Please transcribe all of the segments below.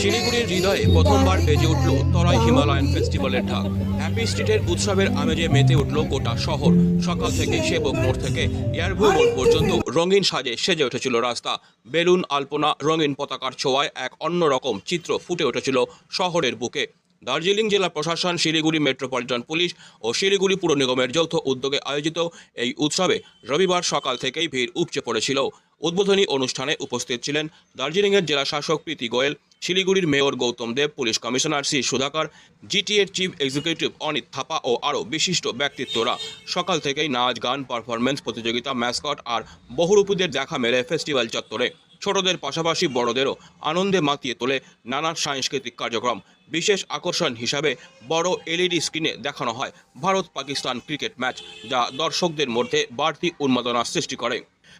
শিলিগুড়ির হৃদয়ে প্রথমবার বেজে উঠল তরাই হিমালয়ান ফেস্টিভ্যালের ঢাক। হ্যাপি স্ট্রিটের উৎসবের আমেজে মেতে উঠল গোটা শহর। সকাল থেকে সেবক মোড় থেকে এয়ারভিউ মোড় পর্যন্ত রঙিন সাজে সেজে উঠেছিল রাস্তা। বেলুন, আলপনা, রঙিন পতাকার ছোঁয়ায় এক অন্যরকম চিত্র ফুটে উঠেছিল শহরের বুকে। দার্জিলিং জেলা প্রশাসন, শিলিগুড়ি মেট্রোপলিটন পুলিশ ও শিলিগুড়ি পুর নিগমের যৌথ উদ্যোগে আয়োজিত এই উৎসবে রবিবার সকাল থেকেই ভিড় উপচে পড়েছিল। উদ্বোধনী অনুষ্ঠানে উপস্থিত ছিলেন দার্জিলিংয়ের জেলা শাসক প্রীতি গোয়েল, শিলিগুড়ির mayor Gautam Deb, police commissioner C Sudhakar, জিটিএর chief executive Anit Thapa ও আরও বিশিষ্ট ব্যক্তিত্বরা। সকাল থেকেই নাচ, গান পারফরমেন্স প্রতিযোগিতা, ম্যাসকট আর বহুরূপীদের দেখা মেলে ফেস্টিভ্যাল চত্বরে। ছোটদের পাশাপাশি বড়দেরও আনন্দে মাতিয়ে তোলে নানা সাংস্কৃতিক কার্যক্রম। বিশেষ আকর্ষণ হিসাবে বড় এলইডি স্ক্রিনে দেখানো হয় ভারত পাকিস্তান ক্রিকেট ম্যাচ, যা দর্শকদের মধ্যে বাড়তি উন্মাদনা সৃষ্টি করে।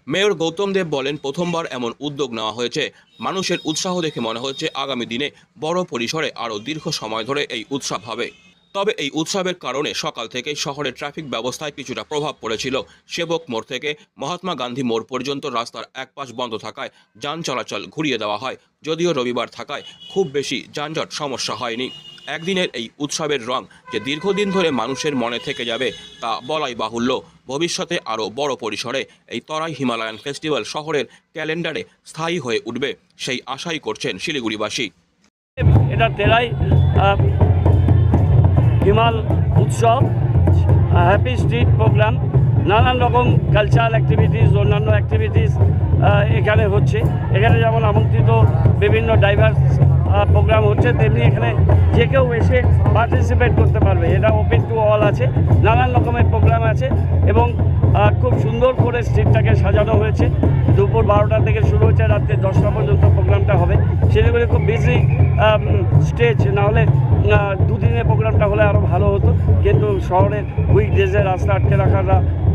মেয়র গৌতম দেব বলেন, প্রথমবার এমন উদ্যোগ নেওয়া হয়েছে। মানুষের উৎসাহ দেখে মনে হচ্ছে আগামী দিনে বড় পরিসরে আরও দীর্ঘ সময় ধরে এই উৎসব হবে। তবে এই উৎসবের কারণে সকাল থেকে শহরের ট্রাফিক ব্যবস্থায় কিছুটা প্রভাব পড়েছিল। সেবক মোড় থেকে মহাত্মা গান্ধী মোড় পর্যন্ত রাস্তার এক পাশ বন্ধ থাকায় যান চলাচল ঘুরিয়ে দেওয়া হয়। যদিও রবিবার থাকায় খুব বেশি যানজট সমস্যা হয়নি। একদিনের এই উৎসবের রং যে দীর্ঘদিন ধরে মানুষের মনে থেকে যাবে তা বলাই বাহুল্য। ভবিষ্যতে আরও বড় পরিসরে এই তরাই হিমালয়ান ফেস্টিভ্যাল শহরের ক্যালেন্ডারে স্থায়ী হয়ে উঠবে, সেই আশাই করছেন শিলিগুড়িবাসী। এটা তেরাই হিমাল উৎসব হ্যাপি স্ট্রিট প্রোগ্রাম নানান রকম কালচারাল অ্যাক্টিভিটিস অন্যান্য অ্যাক্টিভিটিস এখানে হচ্ছে। এখানে যেমন আমন্ত্রিত বিভিন্ন ডাইভার্স প্রোগ্রাম হচ্ছে তেমনি এখানে যে কেউ এসে পার্টিসিপেট করতে পারবে। এটা ওপেন টু অল আছে। নানান রকমের প্রোগ্রাম আছে এবং খুব সুন্দর করে স্ট্রিটটাকে সাজানো হয়েছে। দুপুর বারোটা থেকে শুরু হচ্ছে রাত্রে দশটা পর্যন্ত প্রোগ্রামটা হবে। শিলিগুড়ি খুব বিজি স্টেজ না হলে আহ, দুদিনের প্রোগ্রামটা হলে আরও ভালো হতো। কিন্তু শহরের উইকডেজে রাস্তা আটকে রাখার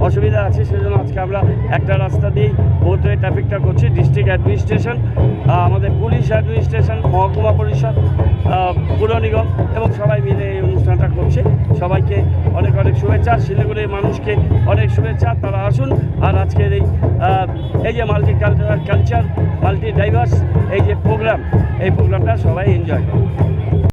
অসুবিধা আছে, সেজন্য আজকে আমরা একটা রাস্তা দিয়েই বোধ হয়ে ট্রাফিকটা করছি ডিস্ট্রিক্ট অ্যাডমিনিস্ট্রেশন আমাদের পুলিশ অ্যাডমিনিস্ট্রেশন মহকুমা পরিষদ পুর নিগম এবং সবাই মিলে এই অনুষ্ঠানটা করছে। সবাইকে অনেক অনেক শুভেচ্ছা, শিলিগুড়ির মানুষকে অনেক শুভেচ্ছা, তারা আসুন। আর আজকের এই এই যে multi culture culture multi diverse এই যে প্রোগ্রাম এই প্রোগ্রামটা সবাই এনজয় করুন।